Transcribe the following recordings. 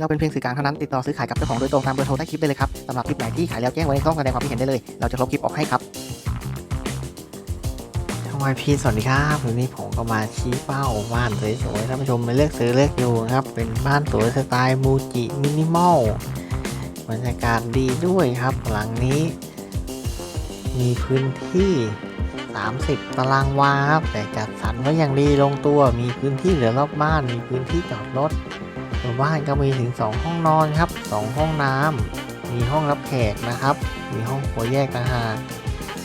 เราเป็นเพียงสื่อกลางเท่านั้นติดต่อซื้อขายกับเจ้าของโดยตรงตามเบอร์โทรใต้คลิปได้เลยครับสำหรับคลิปไหนที่ขายแล้วแจ้งไว้ในช่องแสดงความคิดเห็นได้เลย เราจะลบคลิปออกให้ครับทวายพีสวัสดีครับวันนี้ผมก็มาชี้เป้าบ้านสวยๆท่านผู้ชมมาเลือกซื้อเลือกอยู่นะครับ เป็นบ้านสวยสไตล์มูจิมินิมอลบรรยากาศดีด้วยครับ หลังนี้ มีพื้นที่ 30 ตารางวาครับแต่จัดสรรไว้อย่างดีลงตัว มีพื้นที่เหลือรอบบ้าน มีพื้นที่จอดรถ ตัวบ้านก็มีถึง 2 ห้องนอนครับ 2 ห้องน้ำมีห้องรับแขกนะครับ มีห้องครัวแยกต่างหาก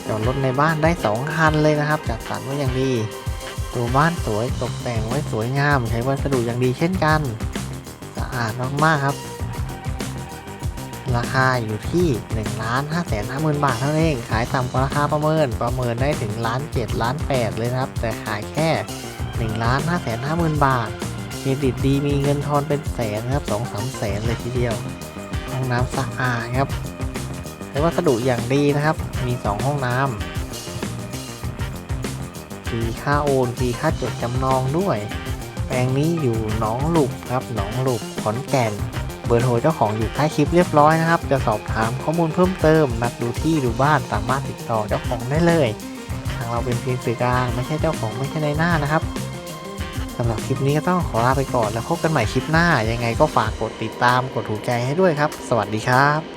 จอดรถในบ้านได้ 2 คันเลยนะครับ จัดสรรไว้อย่างดี ตัวบ้านสวยตกแต่งไว้สวยงาม ใช้วัสดุอย่างดีเช่นกัน สะอาดมากๆครับ ราคาอยู่ที่1ล้าน5แสนห้าหมื่นบาทเท่านั้นเอง ขายต่ำกว่าราคาประเมิน ประเมินได้ถึงล้าน7ล้าน8เลยนะครับ แต่ขายแค่1ล้าน5แสนห้าหมื่นบาท รดิตดีมีเงินทอนเป็นแสนครับ2 3แสนเลยทีเดียวห้องน้ำสะอาดครับใช้วัสดุอย่างดีนะครับ มี 2 ห้องน้ำฟรีค่าโอนฟรีค่าจดจำนองด้วย แปลงนี้อยู่หนองหลุบครับหนองหลุบขอนแก่น เบอร์โทรเจ้าของอยู่ใต้คลิปเรียบร้อยนะครับ จะสอบถามข้อมูลเพิ่มเติมนัดดูที่ดูบ้านสามารถติดต่อเจ้าของได้เลย ทางเราเป็นเพียงสื่อกลางไม่ใช่เจ้าของไม่ใช่ในหน้านะครับ สำหรับคลิปนี้ก็ต้องขอลาไปก่อนแล้วพบกันใหม่คลิปหน้า ยังไงก็ฝากกดติดตามกดถูกใจให้ด้วยครับ สวัสดีครับ